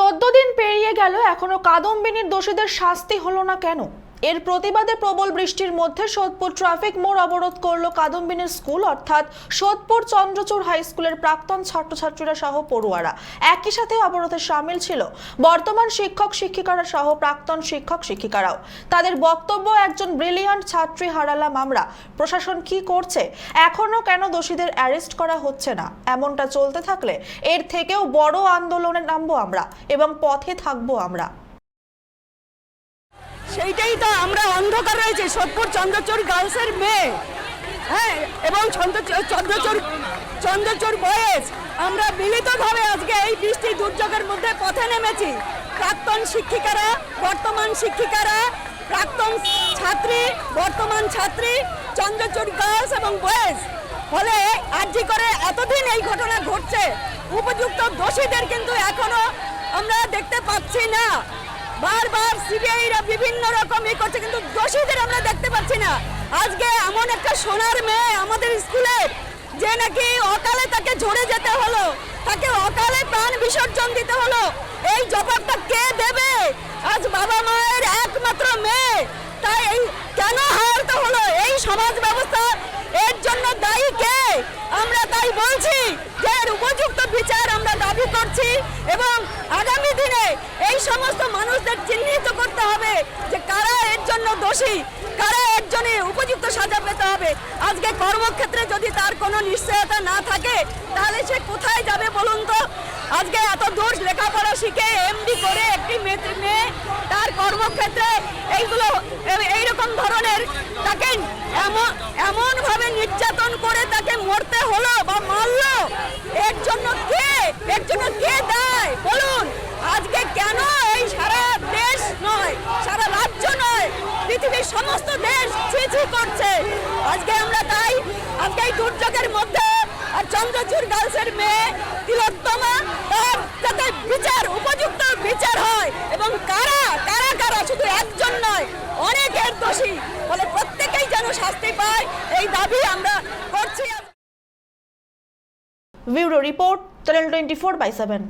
চোদ্দ দিন পেরিয়ে গেল এখনও কাদম্বিনীর দোষীদের শাস্তি হলো না কেন? এর প্রতিবাদে প্রবল বৃষ্টির মধ্যে সোদপুর ট্রাফিক মোড় অবরোধ করল কাদম্বিনীর স্কুল, অর্থাৎ সোদপুর চন্দ্রচূড় হাই স্কুলের প্রাক্তন ছাত্রছাত্রীরা সহ পড়ুয়ারা। একই সাথে অবরোধে সামিল ছিল বর্তমান শিক্ষক, শিক্ষিকারা সহ প্রাক্তন শিক্ষক, শিক্ষিকারাও। তাদের বক্তব্য, একজন ব্রিলিয়ান্ট ছাত্রী হারালাম আমরা। প্রশাসন কি করছে? এখনও কেন দোষীদের অ্যারেস্ট করা হচ্ছে না? এমনটা চলতে থাকলে এর থেকেও বড় আন্দোলনে নামবো আমরা এবং পথে থাকব আমরা। সেইটাই তো আমরা অন্ধকার রয়েছে। সোদপুর চন্দ্রচূড় গার্লসের মেয়ে। হ্যাঁ এবং চন্দ্রচূড় চন্দ্রচূড় বয়েস আমরা মিলিতভাবে আজকে এই বৃষ্টি দুর্যোগের মধ্যে পথে নেমেছি। প্রাক্তন শিক্ষিকারা, বর্তমান শিক্ষিকারা, প্রাক্তন ছাত্রী, বর্তমান ছাত্রী, চন্দ্রচূড় গার্লস এবং বয়েস ফলে আর্জি করে এতদিন এই ঘটনা ঘটছে। উপযুক্ত দোষীদের কিন্তু এখনও আমরা দেখতে পাচ্ছি না। বারবার সিবিআইরা বিভিন্ন রকম ই করছে, কিন্তু দোষীদের আমরা দেখতে পাচ্ছি না। আজকে এমন একটা সোনার মেয়ে আমাদের স্কুলে, যে নাকি অকালে তাকে ঝরে যেতে হলো, তাকে অকালে প্রাণ বিসর্জন দিতে হলো, এই জবাবটা কে দেবে? আজ বাবা মায়ের একমাত্র মেয়ে, তাই এই কেন হারতে হলো? এই সমাজ ব্যবস্থা এর জন্য দায়ী কে? আমরা তাই বলছি যে এর উপযুক্ত বিচার আমরা দাবি করছি এবং আগামী দিনে সমস্ত মানুষদের চিহ্নিত করতে হবে যে কারা এর জন্য দোষী, কারা এর জন্য উপযুক্ত সাজা পেতে হবে। আজকে কর্মক্ষেত্রে যদি তার কোনো নিশ্চয়তা না থাকে, তাহলে সে কোথায় যাবে বলুন তো? আজকে এত দূর লেখাপড়া শিখে এমডি করে একটি মেয়ে মেয়ে তার কর্মক্ষেত্রে এইগুলো এইরকম ধরনের তাকে এমন এমনভাবে নির্যাতন করে তাকে মরতে হলো বা মারলো এর জন্য কে এর জন্য কে দায় বলুন আজকে কেন এই সারা দেশ নয় সারা রাজ্য নয় পৃথিবীর সমস্ত দেশ ছিছি করছে। আজকে আমরা তাই, আজকে এই দুর্যোগের মধ্যে আর চন্দ্রচূড় গার্লসের মেয়ে তিলোত্তমা, তার যাতে বিচার, উপযুক্ত বিচার হয়। এবং কারা কারা কারা? শুধু একজন নয়, অনেকের দোষী। ফলে প্রত্যেকেই যেন শাস্তি পায়, এই দাবি আমরা করছি। Bureau report, channel twenty four by seven.